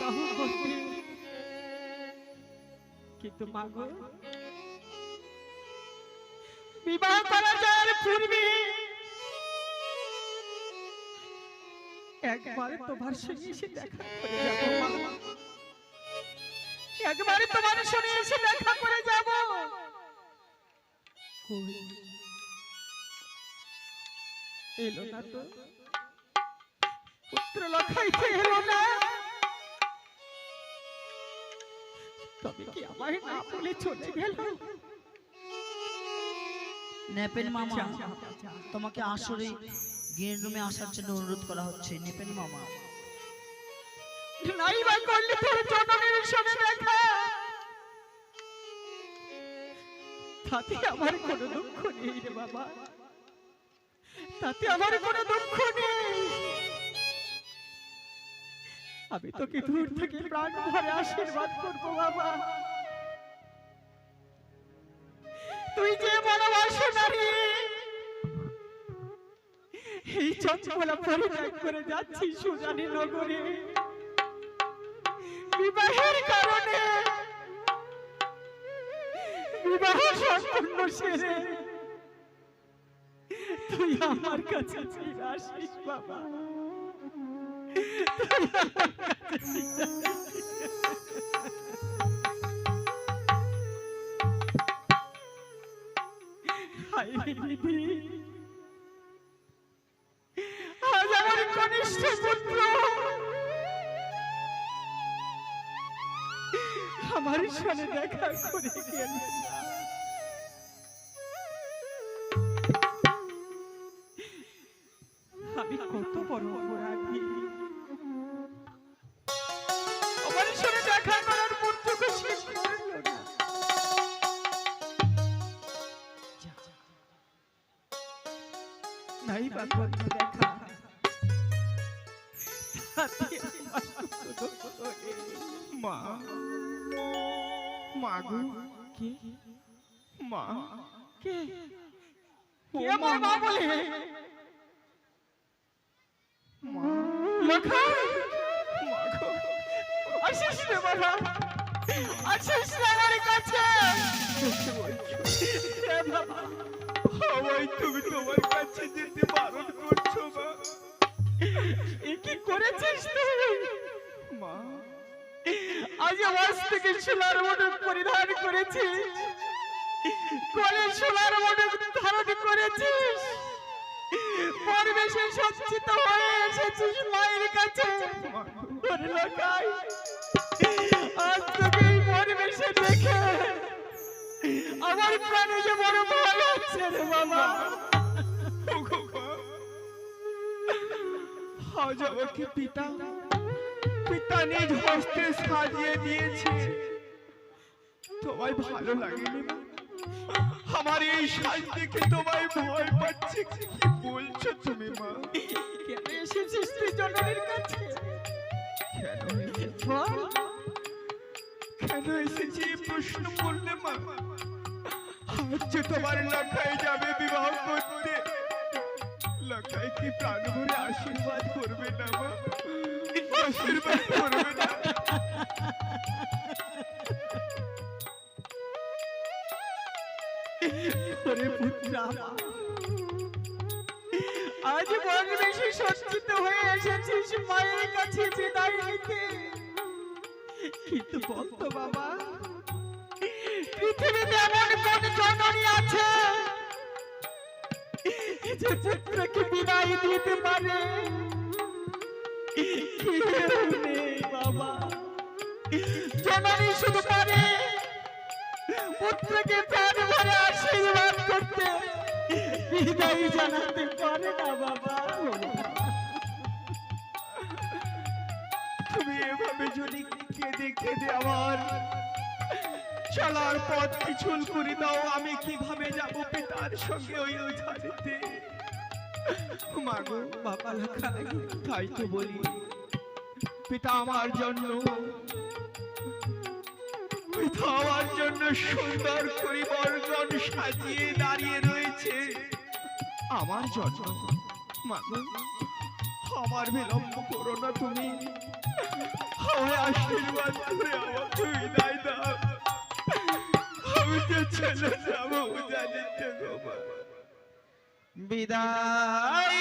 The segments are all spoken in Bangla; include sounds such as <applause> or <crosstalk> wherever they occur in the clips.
বিবাহ করবে কিন্তু মাগো বিবাহ করা যাওয়ার পূর্বে একবার তোমার সঙ্গে এসে দেখা করে যাব একবার তোমার সঙ্গে এসে দেখা করে যাব। এলো না তো? পুত্র লখাইতে এলো না। তবে কি আমায় না বলে চলে গেল? নেপেন মামা যা, যা, যা। তোমাকে আসরে গ্রিন রুমে আসার জন্য অনুরোধ করা হচ্ছে নেপেন মামা। নাই বা করলে তোর জননের সঙ্গে দেখা। তাতে আমার কোনো দুঃখ নেই রে বাবা। তাতে আমার কোনো দুঃখ নেই। আমি তোকে দূর থেকে প্রাণ ভরে আশীর্বাদ করব, বাবা। তুই যে ভালোবাসো নারী, এই চঞ্চলা পরিত্যাগ করে যাচ্ছি সুজানি নগরে। বিবাহের কারণে, বিবাহ সম্পূর্ণ সেরে। তুই আমার কাছে আসিস, বাবা। আজ আমার কনিষ্ঠ আমার সাথে দেখা করে গেল বাবা তুমি তোমার কাছে যেতে বারণ করছ মা। এ কি করেছিস তুই? মা। আজ থেকে সোনার মডক পরিধান করেছিস। গলে সোনার মডক ধারণ করেছিস। পরিবেশে সজ্জিত হয়ে এসেছিস মায়ের কাছে। আজ তোকে এই পরিবেশে দেখে আমার প্রাণে যে বড় ভয় হচ্ছে রে বাবা। ওগো আজ আমাকে পিতা পিতা নিজ হস্তে সাজিয়ে দিয়েছে। তোমায় ভালো লাগেনি আমার এই সাজ দেখে তোমায় ভয় পাচ্ছে কি বলছো তুমি মা? কেন এসেছিস তুই জননীর কাছে? কেন এসেছি? প্রশ্ন করলে মা? যে তোমার লখাই যাবে বিবাহ করতে। লখাই কি প্রাণ ভরে আশীর্বাদ করবে না মা আশীর্বাদ করবে না। ওরে পুত্রা আজ বন বেশি সজ্জিত হয়ে এসেছিস মায়ের কাছে বিদায় নিতে। কিন্তু বলতো বাবা? পৃথিবীতে এমন কোন জননী আছে যে পুত্রকে বিদায় দিতে পারে? কেউ নেই জননী শুধু পারে পুত্রকে প্রাণ ভরে আশীর্বাদ করতে। বিদায় জানাতে পারে না বাবা। তুমি এভাবে যদি কেঁদে কেঁদে আমার চলার পথ পিছল করে দাও, আমি কীভাবে যাব পিতার সঙ্গে ওই ওঝাড়িতে মাগো, বাবা লাখাই তাই তো বলি। পিতা আমার জন্য, পিতা আমার জন্য সুন্দর করে বর্ণন সাজিয়ে দাঁড়িয়ে রয়েছে। আমার জন্য, মাগো, আমার বিলম্ব করো না তুমি। আমায় আশীর্বাদ করে আমাকে বিদায় দাও। আমি যে চলে যাব জানিতে গো বিদায়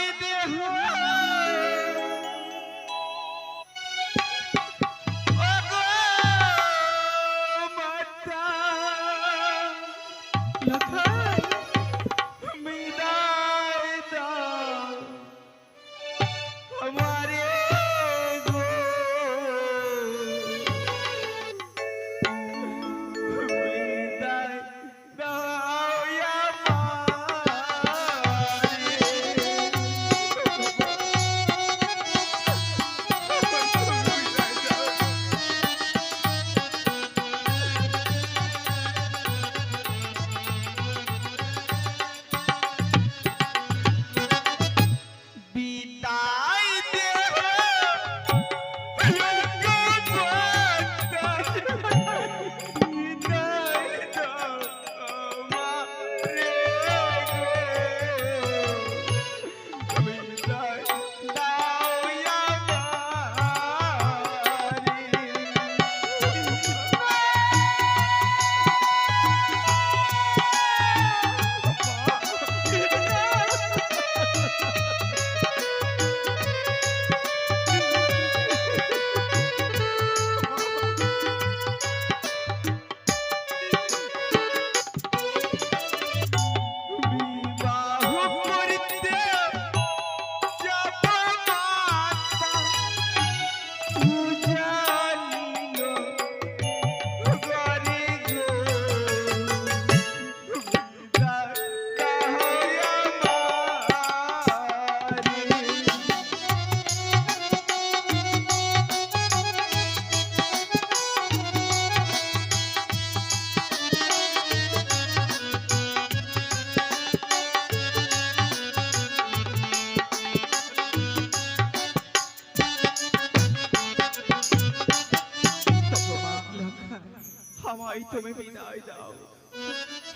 তুমি বিদায় দাও।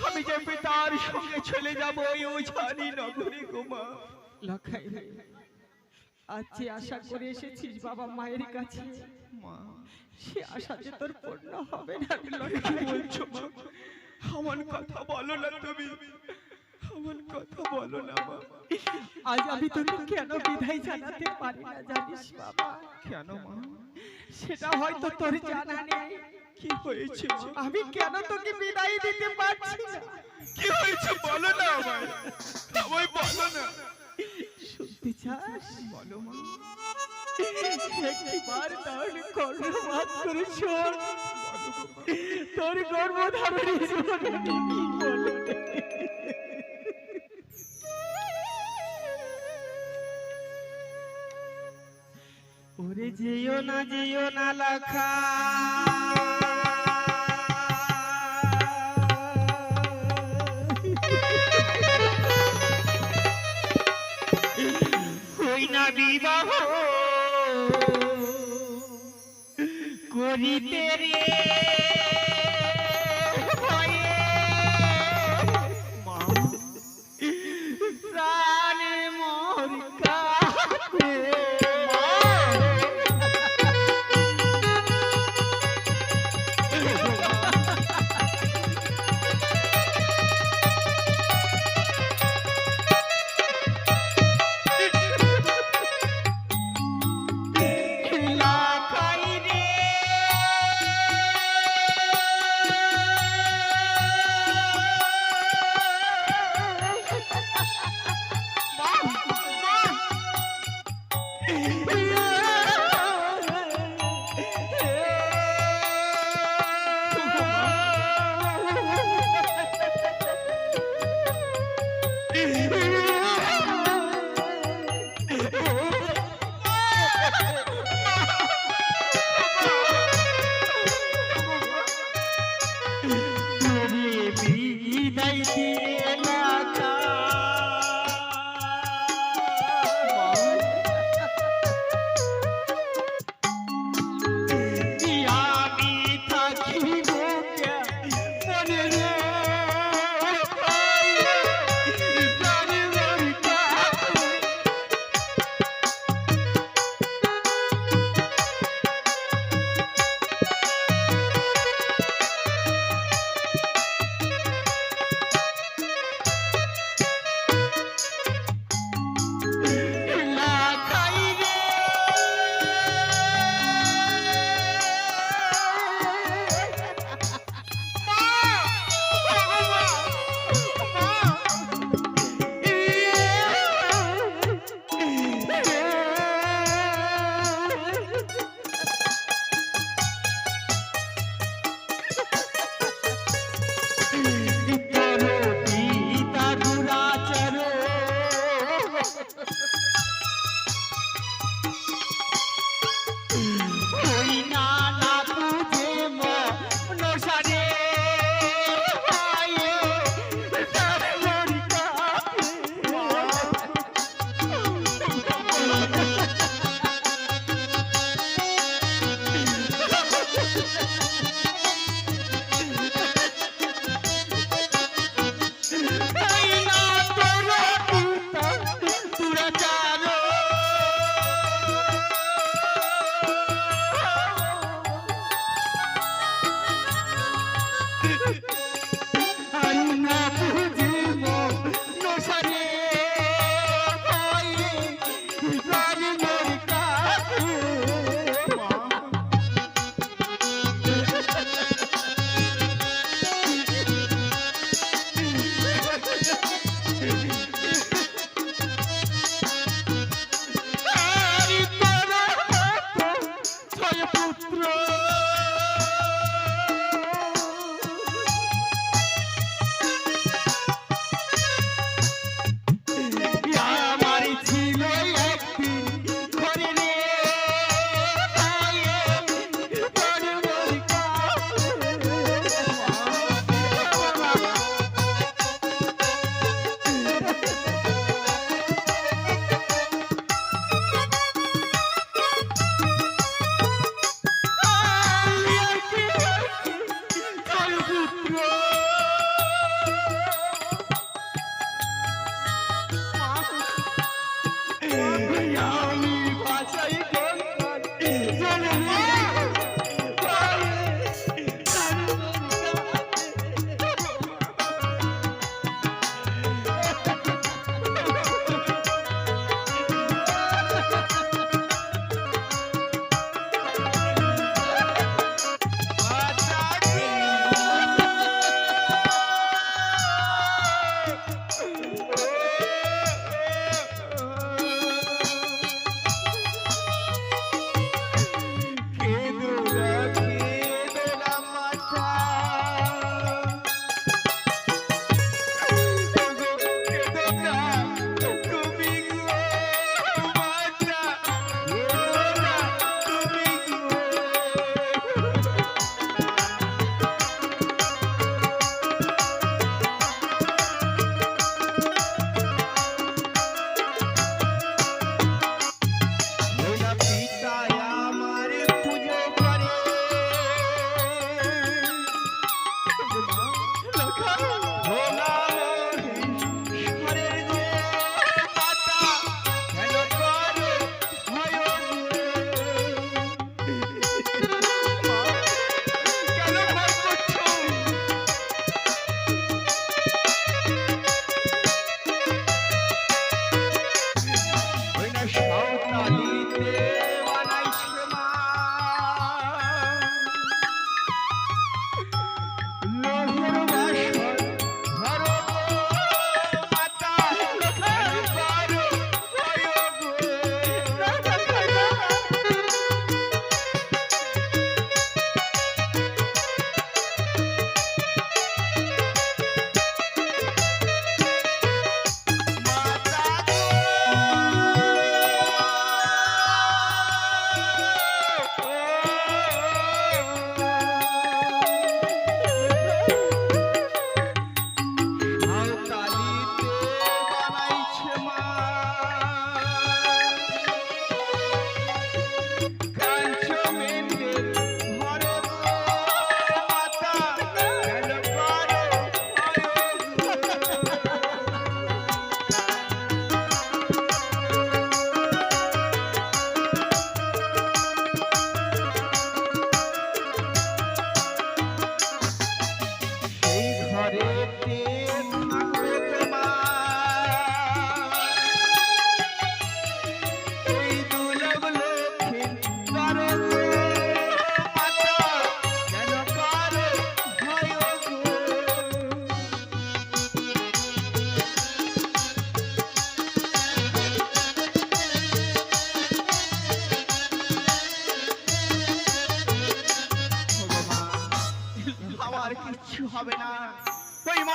আমি যে পিতার সঙ্গে চলে যাব ওই ওঝানি নগরী গোমা লখাই আজ যে আশা করে এসেছিস বাবা মায়ের কাছে মা সে আশা যে তোর পূর্ণ হবে না লখাই। বলছো মা? আমার কথা বলো না তুমি। আমার কথা বলো না মা। আজ আমি তোকে কেন বিদায় জানাতে পারি না জানিস বাবা? কেন মা? সেটা হয়তো তোর জানা নেই। কি হয়েছে আমি কেন তোকে বিদায় দিতে পারছি না? কি হয়েছে বলো না আমায়। আমায় বলো না। শুনতে চাস? বলো মা। তাহলে করে শোন মা। তোর গর্ভধারণের জীবনে যেও না যেও না লাখা। হই না বিবাহ করিতে রে প্রাণে বিদায়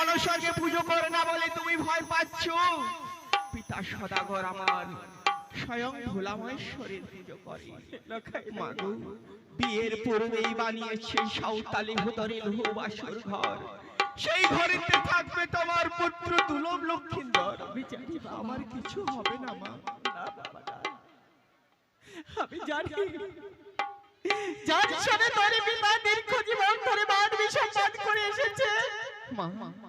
মনসাকে পুজো করে না বলে তুমি ভয় পাচ্ছ? পিতা সদাগর আমার। স্বয়ং ভোলা মহেশ্বরের পুজো করে। মাগো বিয়ের পূর্বেই বানিয়েছে সাঁওতালি ভুতরে লোহ ঘর। সেই ঘরেতে থাকবে তোমার পুত্র দুলভ লক্ষিন্দর আমি আমার কিছু হবে না মা। আমি জানি। যার সাথে তোর পিতা দীর্ঘ জীবন ধরে মান বিষম্পাদ করে এসেছে। মা মা।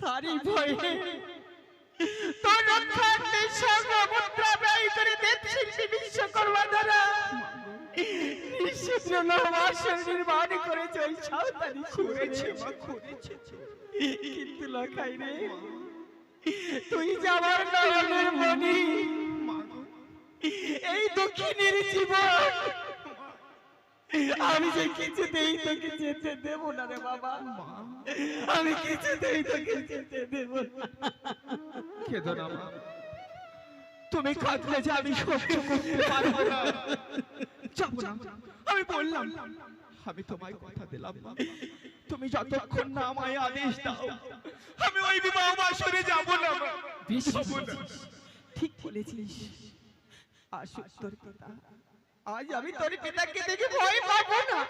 তারই ভয়ে তোর রক্ষার্থে সর্বমুদ্রা ব্যয় করে দেব শিল্পী বিশ্বকর্মা দ্বারা নিঃশিদ্র নবাসন নির্মাণ করেছে ওই সাঁওতালি করেছে করেছে মা করেছে। কিন্তু লখাই রে তুই যাবার নয়নের মনি এই দক্ষিণের জীবন আমি যে কিছুতেই তোকে যেতে দেব না রে বাবা। আমি কিছুতেই তোকে যেতে দেব না। কেঁদো না মা। তুমি কাঁদলে যে আমি সহ্য করতে পারব না। যাব না আমি বললাম আমি তোমায় কথা দিলাম মা। তুমি যতক্ষণ না আমায় আদেশ দাও আমি ওই বিবাহ বাসরে যাব না মা। বেশ। যাব না। ঠিক বলেছিস আসুক তোর পিতা। আজ আমি তোর পিতাকে দেখে ভয় পাবো না।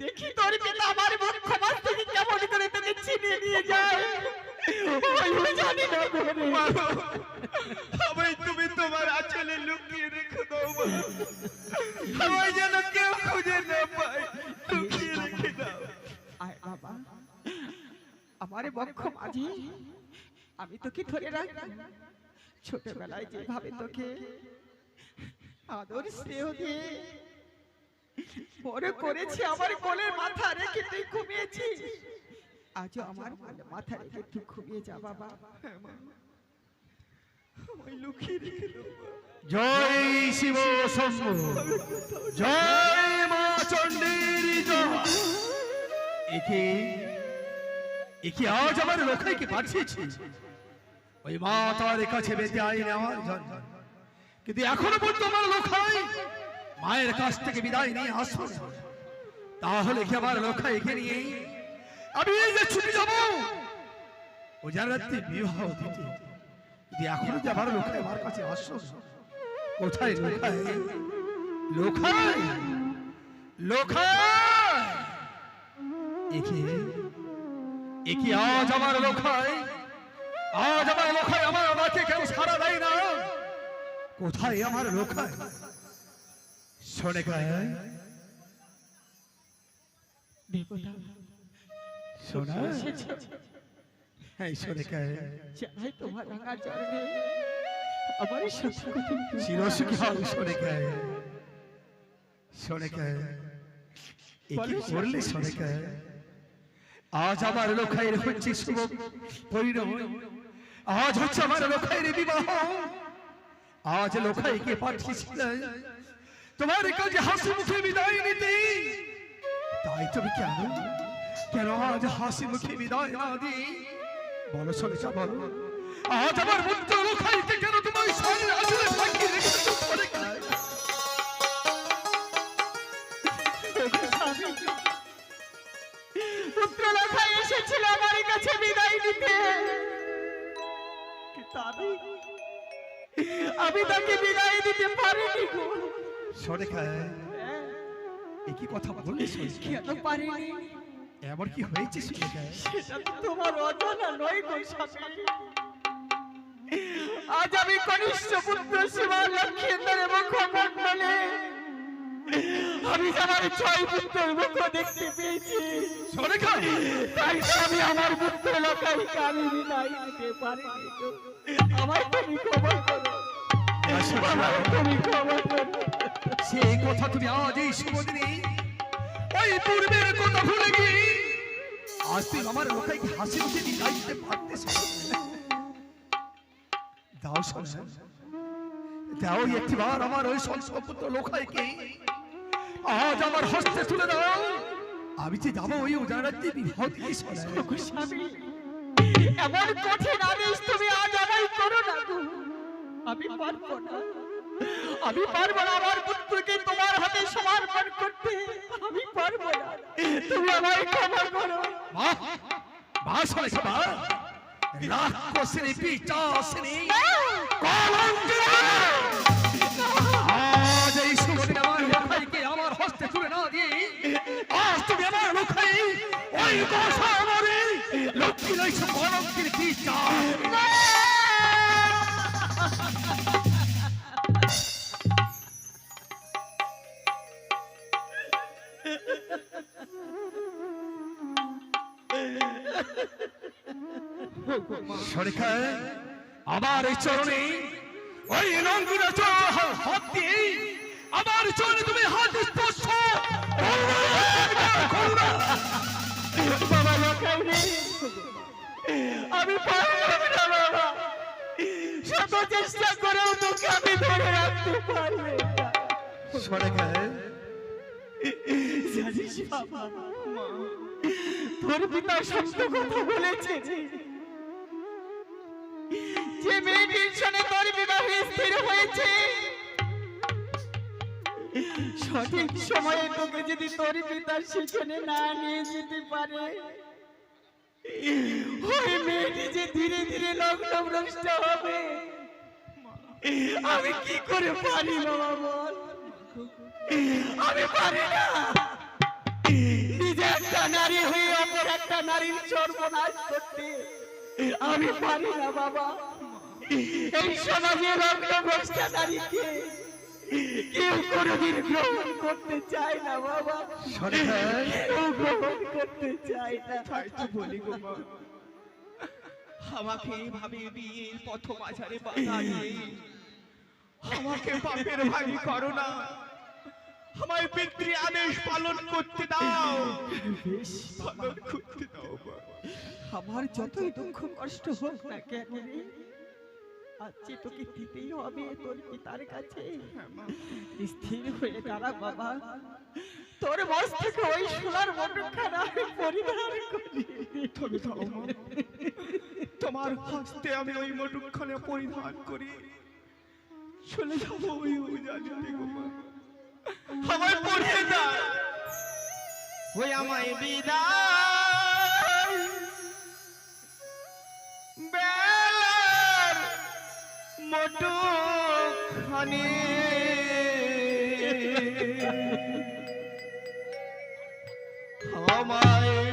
দেখি তোর পিতা আমার মুখ মাছ থেকে কেমন করে তোকে ছিনিয়ে নিয়ে যায়? আমি জানি না। ঘরে। মা গো, তুমি তোমার আঁচলে লুকিয়ে রেখে দাও মা। আমায় যেন কেউ খুঁজে না পায়। লুকিয়ে রেখে দাও। আয় বাবা। আমার বক্ষ মাঝি। আমি তোকে ধরে রাখি। ছোটবেলায় যেভাবে তোকে আদর স্নেহ দিয়ে। বড় করেছি আমার কোলের মাথা রেখে তুই ঘুমিয়েছিস। আজও আমার কোলে মাথা রেখে তুই ঘুমিয়ে যা বাবা। হ্যাঁ আমায় লুকিয়ে রেখে জয় শিব শম্ভু। জয় মা চণ্ডীর জয়। একে একে আজ আমার লোকাইকে পাঠিয়েছি। ওই মা তার কাছে বেঁধে আইন আমার জন্য। কিন্তু এখনও আমার লোকাই মায়ের কাছ থেকে বিদায় নিয়ে আসো তাহলে কি আমার লোকাইকে নিয়ে আমি এই যে ছুটি যাব। ও জানাতে বিবাহ দিতে। কিন্তু এখনও যে আমার লোকাই আমার কাছে আসো কোথায় লোকাই লোকাই লোকাই একে একে আজ আমার লোকাই আজ আমার লোকাই আমার মাকে কেউ সারা দেয় না। কোথায় আমার লোকাই শোনে গায় দেবতা শোনা? এসেছে। শোনে গায় জানাই তোমার রাঙা চরণে আমার সত্যি কথা চিরসুখী হও শোনে গায় শোনে গায় একে করলে শোনে গায়? আজ আমার লোকাইয়ের হচ্ছে শুভ পরিণাম। আজ হচ্ছে আমার লোকাইয়ের বিবাহ। আজ লোকাইকে পাঠিয়েছিলেন। তোমার কাছে হাসি মুখে বিদায় নিতে। তাই তুমি কেন? কেন আজ হাসি মুখে বিদায় না দি বলো শোনেছা বলো আজ আমার মুক্ত লোকাইকে কেন তোমার সামনে আসলে ফাঁকি রেখেছো পুত্রলেখা এসেছিল আমার কাছে বিদায় নিতে। কিন্তু আমি তাকে বিদায় দিতে পারিনি গো। শোনে গায় একই কথা শোনে কেন পারিনি? এমন কি হয়েছে গায় সেটা তোমার অজানা নয় গো স্বামী। আজ আমি কনিষ্ঠ পুত্র শিবা লক্ষ্মীন্দরের মুখমণ্ডলে আমি আমার ছয় পুত্রের মুখ দেখতে পেয়েছি। তাই আমি আমার পুত্র লোকাইকে আমি বিদায় দিতে পারিনি সেই কথা তুমি আজ এই শুভ দিনে ওই ভুলে গিয়ে আজ তুমি আমার লোকাইকে হাসি মুখে বিদায় দিতে পারতেছ? দাও শোনা, দাও একটিবার আমার ওই সংস্কৃত লোকাইকে, আজ আমার হস্তে তুলে দাও। আমি যে যাব ওই উদাহরণটি বিবাহ দিয়ে এমন কঠিন আদেশ তুমি আজ আমায় করো না আমি পারব না। আমি পারব না আমার পুত্রকে তোমার হাতে সমর্পণ করতে। আমি পারব না। তুমি আমায় ক্ষমা করো। মা মা শুনেছ মা রাক্ষসিনী পিচাসিনী। কলঙ্কিনী! আজ এই শুভ আমার ভাইকে আমার হস্তে তুলে না দিয়ে আজ তুমি আমার লোখাই ওই গোসামরে লক্ষ্মী লইছ কলঙ্কিনী পিচা আমার এই চরণে ওই নঙ্গুরা হাত দিয়ে আমার চরণে তুমি হাত স্পর্শ। বাবা লোকাই নেই আমি পারলাম না বাবা। শত চেষ্টা করেও তোকে আমি ধরে রাখতে পারলাম না। সরেখা জানিস বাবা তোর পিতা সত্য কথা বলেছে। যে মেয়েটির সঙ্গে তোর বিবাহ স্থির হয়েছে, সঠিক সময়ে তোকে যদি তোর পিতা সেখানে না নিয়ে যেতে পারে, ওই মেয়েটি যে ধীরে ধীরে লগ্ন ভ্রষ্ট হবে, আমি কি করে পারি আমি পারি না। নিজে একটা নারী হয়ে অপর একটা নারীর সর্বনাশ করতে। আমি পারি না বাবা। এই সমাজে লগ্ন ভ্রষ্টা নারীকে কেউ কোনোদিন গ্রহণ করতে চায় না বাবা। কেউ গ্রহণ করতে চায় না। তাই তো বলি গো মা। আমাকে এইভাবে বিয়ের পথ মাঝারে বাধা দিয়ে আমাকে পাপের ভাগি করো না। আমায় পিতৃ আদেশ পালন করতে দাও। পালন করতে দাও আমার যতই দুঃখ কষ্ট হোক না কেন আজকে তোকে দিতেই হবে তোর পিতার কাছে। স্থির হয়ে দাঁড়া বাবা। তোর বস থেকে ওই সোনার মটখানা পরিধান করি। তবে দাও মা। তোমার হস্তে আমি ওই মটুকখানে পরিধান করি। চলে যাব ওই উজানিতে গো মা। আমায় পড়িয়ে দাও। ওই আমায় বিদায়। মটুকখানে <laughs> আমায়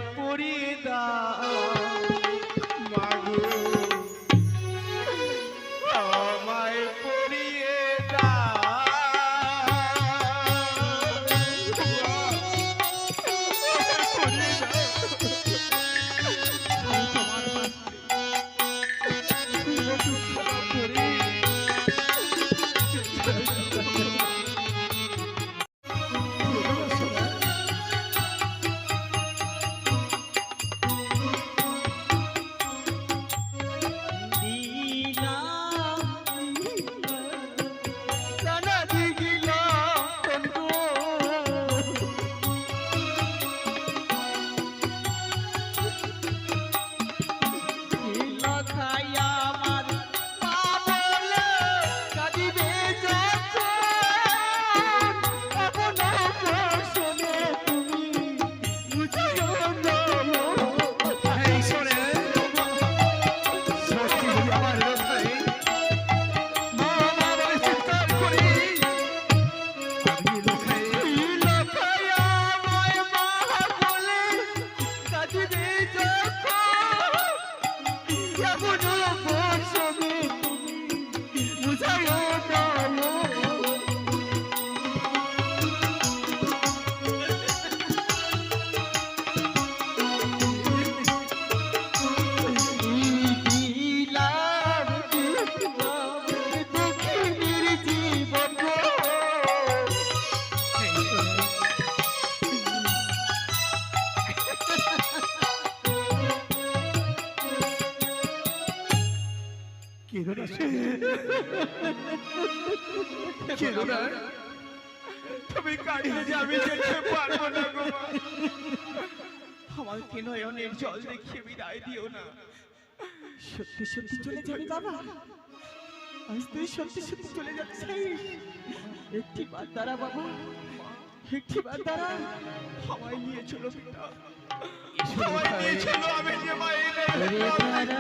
কেরোনা তুমি কাটিয়ে যে আমি যেতে পারব না গো। আমাকে নয়নের জল দেখিয়ে বিদায় দিও না সত্যি সত্যি চলে যাবে বাবা আজ তুই সত্যি সত্যি চলে যাচ্ছিস একটি বার দাঁড়া বাবু একটি বার দাঁড়া আমায় নিয়ে চলো পিতা আমায় নিয়ে চলো আমি যে মায়ের